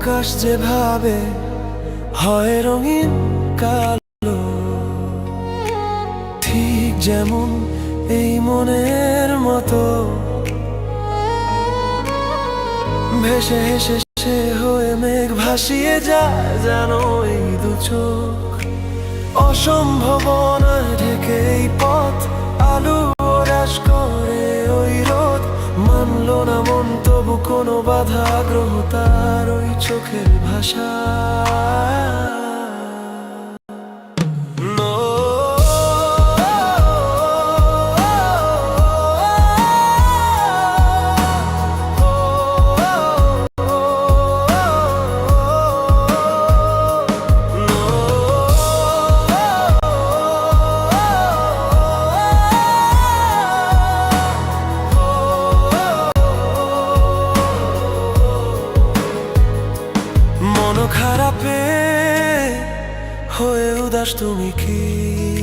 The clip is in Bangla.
আকাশ যেভাবে হয় রঙিন কালো, ঠিক যেমন এই মনের মতো। ভেসে হেসে সে হয়ে মেঘ ভাসিয়ে যায় জানো এই দু চোখ। অসম্ভাবনায় কোনো বাধা আগ্রহ তার ওই চোখের ভাষা। খারাপে হয়ে উদাস তুমি কি?